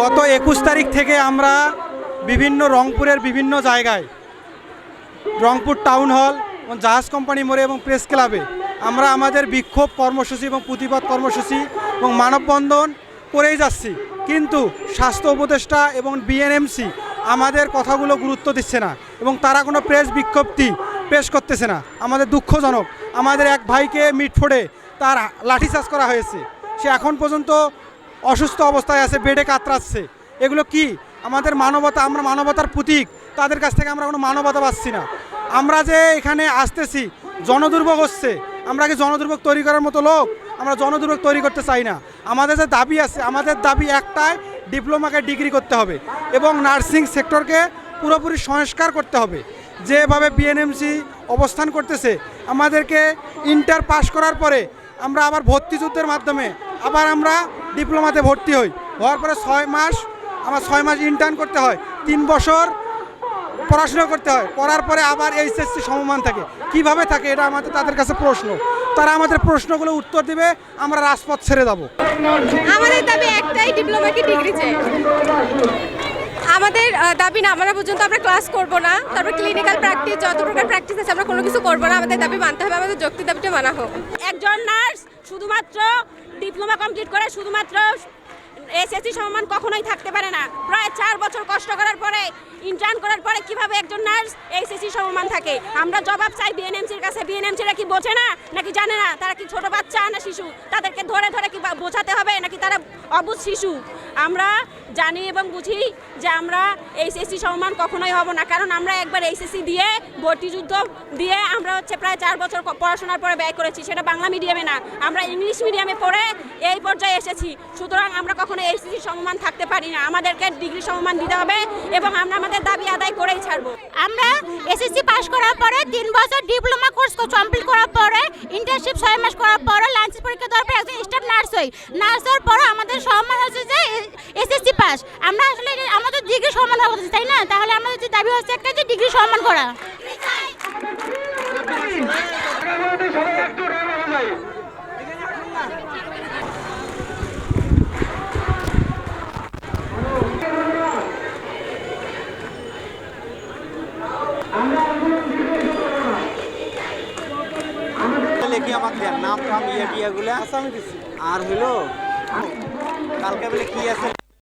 গত একুশ তারিখ থেকে আমরা বিভিন্ন রংপুরের বিভিন্ন জায়গায়, রংপুর টাউন হল এবং জাহাজ কোম্পানি মোড়ে এবং প্রেস ক্লাবে আমরা আমাদের বিক্ষোভ কর্মসূচি এবং প্রতিবাদ কর্মসূচি এবং মানববন্ধন করেই যাচ্ছি। কিন্তু স্বাস্থ্য উপদেষ্টা এবং বিএনএমসি আমাদের কথাগুলো গুরুত্ব দিচ্ছে না এবং তারা কোনো প্রেস বিক্ষোভটি পেশ করতেছে না। আমাদের দুঃখজনক। আমাদের এক ভাইকে মিটফোড়ে তার লাঠিচার্জ করা হয়েছে। সে এখন পর্যন্ত অসুস্থ অবস্থায় আছে, বেডে কাতরাচ্ছে। এগুলো কি? আমাদের মানবতা, আমরা মানবতার প্রতীক। তাদের কাছ থেকে আমরা কোনো মানবতা পাচ্ছি না। আমরা যে এখানে আসতেছি, জনদুর্ভোগ হচ্ছে। আমরা কি জনদুর্ভোগ তৈরি করার মতো লোক? আমরা জনদুর্ভোগ তৈরি করতে চাই না। আমাদের যে দাবি আছে, আমাদের দাবি একটাই, ডিপ্লোমাকে ডিগ্রি করতে হবে এবং নার্সিং সেক্টরকে পুরোপুরি সংস্কার করতে হবে। যেভাবে বিএনএমসি অবস্থান করতেছে, আমাদেরকে ইন্টার পাস করার পরে আমরা আবার ভর্তি যুদ্ধের মাধ্যমে আবার আমরা ডিপ্লোমাতে ভর্তি হই। হওয়ার পরে ছয় মাস, আমার ছয় মাস ইন্টার্ন করতে হয়। তিন বছর পড়াশোনা করতে হয়। পড়ার পরে আবার এইচএসসি সমমান থাকে। কীভাবে থাকে এটা আমাদের, তাদের কাছে প্রশ্ন। তারা আমাদের প্রশ্নগুলো উত্তর দিবে, আমরা রাজপথ ছেড়ে যাব। আমাদের দাবি একটাই ডিপ্লোমা কি ডিগ্রি চাই। আমাদের দাবি না, আমরা পর্যন্ত আমরা ক্লাস করব না। তারপর ক্লিনিক্যাল প্র্যাকটিস যত প্রকার প্র্যাকটিস আছে, আমরা কোনো কিছু করব না। আমাদের দাবি মানতে হবে, আমাদের যৌক্তিক দাবিটা মানা হোক। একজন নার্স শুধুমাত্র ডিপ্লোমা কমপ্লিট করে শুধুমাত্র এসএসসি সম্মান কখনোই থাকতে পারে না। প্রায় চার বছর কষ্ট করার পরে ইন্টার্ন করার পরে কীভাবে একজন নার্স এইচএসসি সম্মান থাকে? আমরা জবাব চাই বিএনএমসির কাছে। বিএনএমসিরা কি বোঝে না, নাকি জানে না? তারা কি ছোট বাচ্চা না শিশু? তাদেরকে ধরে ধরে কি বোঝাতে হবে, নাকি তারা অবুধ শিশু? আমরা জানি এবং বুঝি যে আমরা এইচএসসি সম্মান কখনোই হব না। কারণ আমরা একবার এইচএসসি দিয়ে ভর্তি যুদ্ধ দিয়ে আমরা হচ্ছে প্রায় চার বছর পড়াশোনার পরে ব্যয় করেছি। সেটা বাংলা মিডিয়ামে না। আমরা ইংলিশ মিডিয়ামে পড়ে এই পর্যায়ে এসেছি। সুতরাং আমরা কখনো এইচএসসি সমমান থাকতে পারি না। আমাদেরকে ডিগ্রি সমমান দিতে হবে এবং আমরা আমাদের দাবি আদায় করেই ছাড়বো। আমরা এসএসসি পাস করার পরে তিন বছর ডিপ্লোমা কোর্স কমপ্লিট করার পরে ইন্টার্নশিপ ছয় মাস করার পরে লাঞ্চ পরীক্ষা দেওয়ার পরে একজন স্টাফ নার্স পর আমাদের সম্মান হচ্ছে যে এসএসসি পাস। আমরা আসলে আমাদের ডিগ্রি সম্মান উচিত, তাই না? তাহলে আমাদের যে দাবি হচ্ছে একটা যে ডিগ্রি সম্মান করা। আমাকে দেন নাম টাম ইয়ে টিয়াগুলা আর হইল কালকে বলে কি আছে